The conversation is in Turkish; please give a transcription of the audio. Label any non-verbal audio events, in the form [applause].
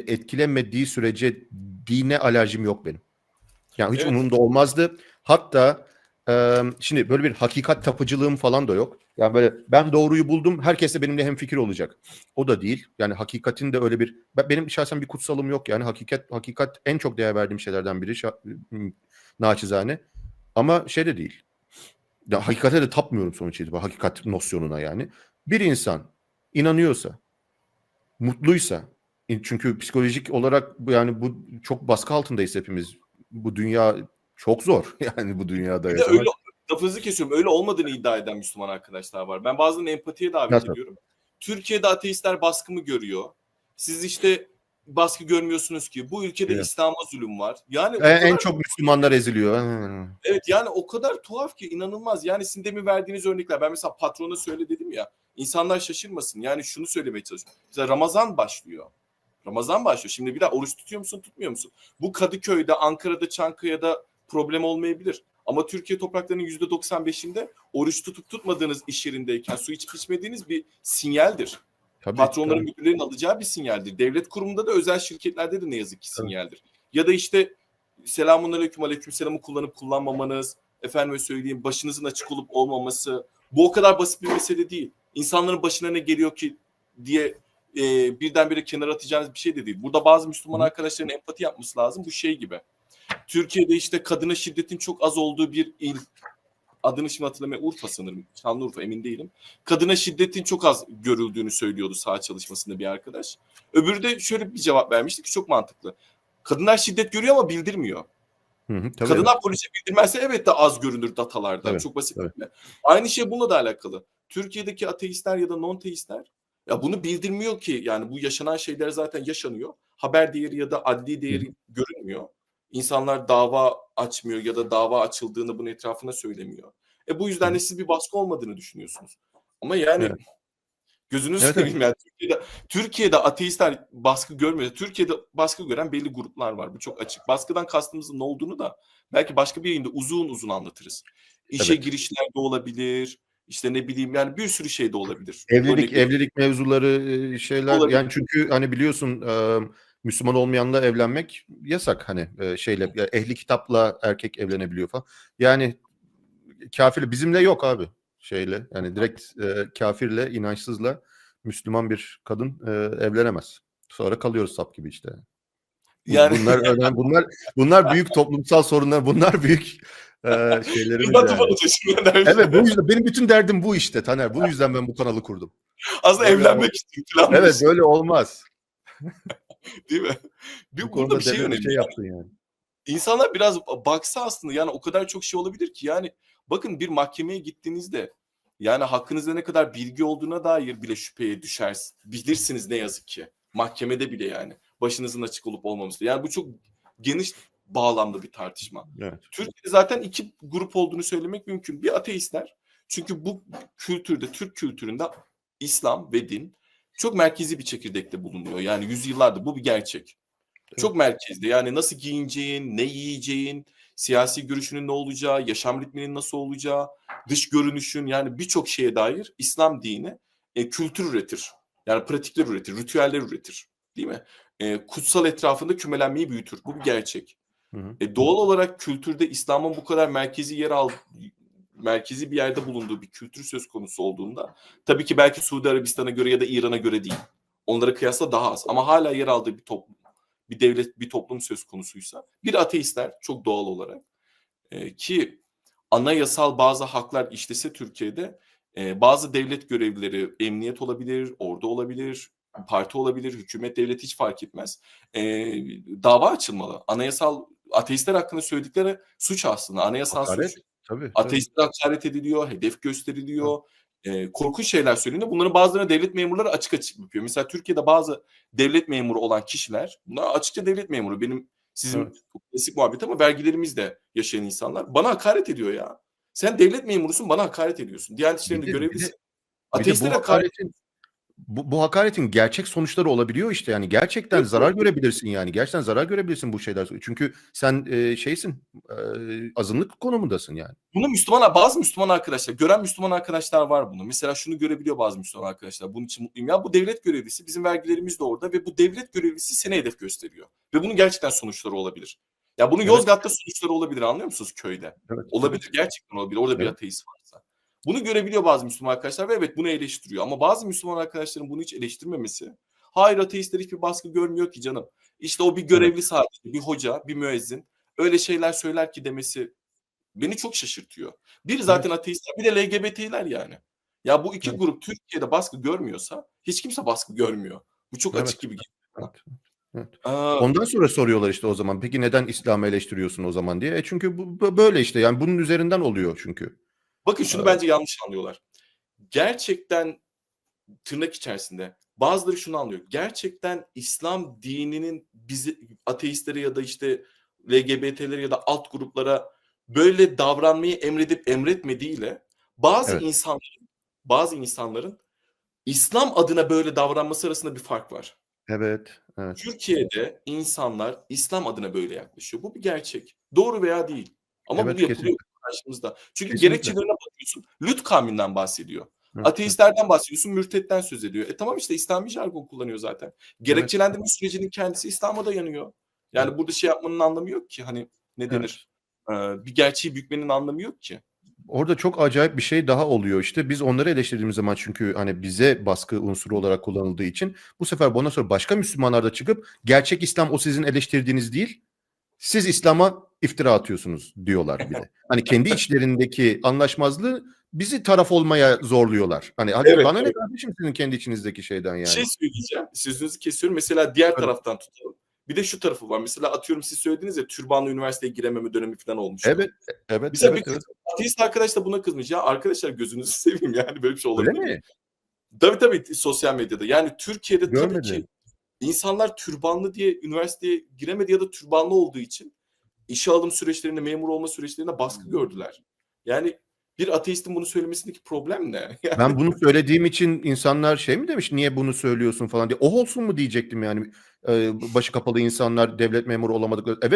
etkilemediği sürece dine alerjim yok benim. Yani hiç Evet. umurumda olmazdı. Hatta e, şimdi böyle bir hakikat tapıcılığım falan da yok. Yani böyle ben doğruyu buldum, herkes de benimle hemfikir olacak. O da değil. Yani hakikatin de öyle bir ben- benim şahsen bir kutsalım yok yani hakikat hakikat en çok değer verdiğim şeylerden biri naçizane. Ama şey de değil. Ya hakikate de tapmıyorum sonuç itibariyle hakikat nosyonuna yani. Bir insan inanıyorsa, mutluysa çünkü psikolojik olarak yani bu çok baskı altındayız hepimiz. Bu dünya çok zor [laughs] yani bu dünyada Bir yaşamak. öyle lafınızı kesiyorum. Öyle olmadığını iddia eden Müslüman arkadaşlar var. Ben bazen empatiye davet Nasıl? ediyorum. Türkiye'de ateistler baskımı görüyor. Siz işte baskı görmüyorsunuz ki. Bu ülkede Evet. İslam'a zulüm var. Yani o En, en kadar- çok Müslümanlar eziliyor. Evet yani o kadar tuhaf ki inanılmaz. Yani sizin demin verdiğiniz örnekler. Ben mesela patrona söyle dedim ya. İnsanlar şaşırmasın. Yani şunu söylemeye çalışıyorum. Mesela Ramazan başlıyor. Ramazan başlıyor. Şimdi bir daha oruç tutuyor musun tutmuyor musun? Bu Kadıköy'de, Ankara'da, Çankaya'da problem olmayabilir. Ama Türkiye topraklarının %95'inde oruç tutup tutmadığınız iş yerindeyken su içip içmediğiniz bir sinyaldir. Tabii, Patronların, tabii. müdürlerin alacağı bir sinyaldir. Devlet kurumunda da özel şirketlerde de ne yazık ki sinyaldir. Ya da işte selamun aleyküm aleyküm selamı kullanıp kullanmamanız, efendime söyleyeyim başınızın açık olup olmaması. Bu o kadar basit bir mesele değil. İnsanların başına ne geliyor ki diye e, birdenbire kenara atacağınız bir şey de değil. Burada bazı Müslüman arkadaşların empati yapması lazım. Bu şey gibi. Türkiye'de işte kadına şiddetin çok az olduğu bir il adını şimdi hatırlamıyorum. Urfa sanırım. Şanlıurfa emin değilim. Kadına şiddetin çok az görüldüğünü söylüyordu saha çalışmasında bir arkadaş. Öbürü de şöyle bir cevap vermişti ki çok mantıklı. Kadınlar şiddet görüyor ama bildirmiyor. Hı hı, tabii. Kadınlar polise bildirmezse evet de az görünür datalarda. Evet, Çok basit. evet. mi? Aynı şey bununla da alakalı. Türkiye'deki ateistler ya da non-teistler ya bunu bildirmiyor ki yani bu yaşanan şeyler zaten yaşanıyor. Haber değeri ya da adli değeri görünmüyor. İnsanlar dava açmıyor ya da dava açıldığını bunun etrafına söylemiyor. E bu yüzden de siz bir baskı olmadığını düşünüyorsunuz. Ama yani Evet. gözünüzü Evet, seveyim yani Türkiye'de, Türkiye'de ateistler baskı görmüyor. Türkiye'de baskı gören belli gruplar var. Bu çok açık. Baskıdan kastımızın ne olduğunu da belki başka bir yayında uzun uzun anlatırız. İşe Evet. girişler de olabilir. İşte ne bileyim yani bir sürü şey de olabilir. Evlilik Örnek- evlilik mevzuları şeyler Olabilir. yani çünkü hani biliyorsun Müslüman olmayanla evlenmek yasak hani şeyle ehli kitapla erkek evlenebiliyor falan. Yani kafirle bizimle yok abi şeyle yani direkt kafirle inançsızla Müslüman bir kadın evlenemez. Sonra kalıyoruz sap gibi işte. Yani- bunlar [laughs] önemli. Bunlar bunlar büyük toplumsal sorunlar. Bunlar büyük e, şeylerimiz yani. Evet bu yüzden benim bütün derdim bu işte Taner. Bu yüzden ben bu kanalı kurdum. Aslında Böyle evlenmek için planlamış. Evet böyle olmaz. [laughs] Değil mi? Bir, Bu konuda bir şey önemli. şey yaptın yani. İnsanlar biraz baksa aslında yani o kadar çok şey olabilir ki yani bakın bir mahkemeye gittiğinizde yani hakkınızda ne kadar bilgi olduğuna dair bile şüpheye düşer. Bilirsiniz ne yazık ki. Mahkemede bile yani. Başınızın açık olup olmaması. Yani bu çok geniş bağlamda bir tartışma. Evet. Türkiye'de zaten iki grup olduğunu söylemek mümkün. Bir ateistler. Çünkü bu kültürde, Türk kültüründe İslam ve din çok merkezi bir çekirdekte bulunuyor. Yani yüzyıllardır bu bir gerçek. Çok merkezde. Yani nasıl giyineceğin, ne yiyeceğin, siyasi görüşünün ne olacağı, yaşam ritminin nasıl olacağı, dış görünüşün yani birçok şeye dair İslam dini e, kültür üretir. Yani pratikler üretir, ritüeller üretir. Değil mi? E, kutsal etrafında kümelenmeyi büyütür. Bu bir gerçek. Hı hı. E, doğal olarak kültürde İslam'ın bu kadar merkezi yer al merkezi bir yerde bulunduğu bir kültür söz konusu olduğunda tabii ki belki Suudi Arabistan'a göre ya da İran'a göre değil. Onlara kıyasla daha az ama hala yer aldığı bir toplum, bir devlet, bir toplum söz konusuysa bir ateistler çok doğal olarak e, ki anayasal bazı haklar işlese Türkiye'de e, bazı devlet görevlileri emniyet olabilir, ordu olabilir, parti olabilir, hükümet devlet hiç fark etmez. E, dava açılmalı. Anayasal ateistler hakkında söyledikleri suç aslında. Anayasal Hakaret. suç. Tabii. tabii. Ateistler hakaret ediliyor, hedef gösteriliyor. E, korkunç şeyler söyleniyor. Bunların bazılarına devlet memurları açık açık yapıyor. Mesela Türkiye'de bazı devlet memuru olan kişiler, bunlar açıkça devlet memuru. Benim sizin Evet. klasik muhabbet ama vergilerimizle yaşayan insanlar bana hakaret ediyor ya. Sen devlet memurusun bana hakaret ediyorsun. Diyanet İşleri'nde görevlisin. Ateistlere hakaret hakaretin bu, bu hakaretin gerçek sonuçları olabiliyor işte yani gerçekten Evet, zarar görebilirsin yani gerçekten zarar görebilirsin bu şeyler çünkü sen e, şeysin e, azınlık konumundasın yani. Bunu Müslüman bazı Müslüman arkadaşlar, gören Müslüman arkadaşlar var bunu. Mesela şunu görebiliyor bazı Müslüman arkadaşlar. Bunun için mutluyum. Ya bu devlet görevlisi, bizim vergilerimiz de orada ve bu devlet görevlisi seni hedef gösteriyor. Ve bunun gerçekten sonuçları olabilir. Ya bunun Evet. Yozgat'ta sonuçları olabilir anlıyor musunuz köyde? Evet, Olabilir gerçekten olabilir. Orada bir Evet. ateist varsa. Bunu görebiliyor bazı Müslüman arkadaşlar ve evet bunu eleştiriyor. Ama bazı Müslüman arkadaşların bunu hiç eleştirmemesi. Hayır ateistler hiçbir baskı görmüyor ki canım. İşte o bir görevli sadece, bir hoca, bir müezzin. Öyle şeyler söyler ki demesi beni çok şaşırtıyor. Bir zaten ateistler bir de LGBT'ler yani. Ya bu iki Evet. grup Türkiye'de baskı görmüyorsa hiç kimse baskı görmüyor. Bu çok Evet. açık gibi geliyor. Evet. Aa, Ondan sonra soruyorlar işte o zaman peki neden İslam'ı eleştiriyorsun o zaman diye. E çünkü bu- böyle işte yani bunun üzerinden oluyor çünkü. Bakın şunu Evet. bence yanlış anlıyorlar. Gerçekten tırnak içerisinde bazıları şunu anlıyor. Gerçekten İslam dininin bizi ateistlere ya da işte LGBT'lere ya da alt gruplara böyle davranmayı emredip emretmediğiyle bazı Evet. insanların bazı insanların İslam adına böyle davranması arasında bir fark var. Evet, evet. Türkiye'de insanlar İslam adına böyle yaklaşıyor. Bu bir gerçek. Doğru veya değil. Ama Evet, bunu yapılıyor kesinlikle. Karşımızda. Çünkü Kesinlikle. gerekçelerine bakıyorsun. Lüt kavminden bahsediyor. Evet, Ateistlerden bahsediyorsun, mürtetten söz ediyor. E tamam işte İslami jargon kullanıyor zaten. Gerekçelendirme sürecinin kendisi İslam'a dayanıyor. Yani Evet. burada şey yapmanın anlamı yok ki. Hani ne denir? Ee, bir gerçeği bükmenin anlamı yok ki. Orada çok acayip bir şey daha oluyor işte. Biz onları eleştirdiğimiz zaman çünkü hani bize baskı unsuru olarak kullanıldığı için bu sefer bundan sonra başka Müslümanlar da çıkıp gerçek İslam o sizin eleştirdiğiniz değil. Siz İslam'a iftira atıyorsunuz diyorlar bir de. Hani kendi içlerindeki anlaşmazlığı bizi taraf olmaya zorluyorlar. Hani hadi Evet, bana ne evet. kardeşim sizin kendi içinizdeki şeyden yani. şey söyleyeceğim. Sözünüzü kesiyorum. Mesela diğer Evet. taraftan tutalım. Bir de şu tarafı var. Mesela atıyorum siz söylediniz ya türbanlı üniversiteye girememe dönemi falan olmuş. Evet, evet, Mesela evet, bir evet. ateist arkadaş da buna kızmış. Ya arkadaşlar gözünüzü seveyim yani böyle bir şey Öyle olabilir mi? mi? Tabii tabii sosyal medyada. Yani Türkiye'de tabii Görmedim. ki insanlar türbanlı diye üniversiteye giremedi ya da türbanlı olduğu için işe alım süreçlerinde, memur olma süreçlerinde baskı gördüler. Yani bir ateistin bunu söylemesindeki problem ne? [laughs] Yani Ben bunu söylediğim için insanlar şey mi demiş niye bunu söylüyorsun falan diye. O olsun mu diyecektim yani. Ee, başı kapalı insanlar devlet memuru olamadıkları. Evet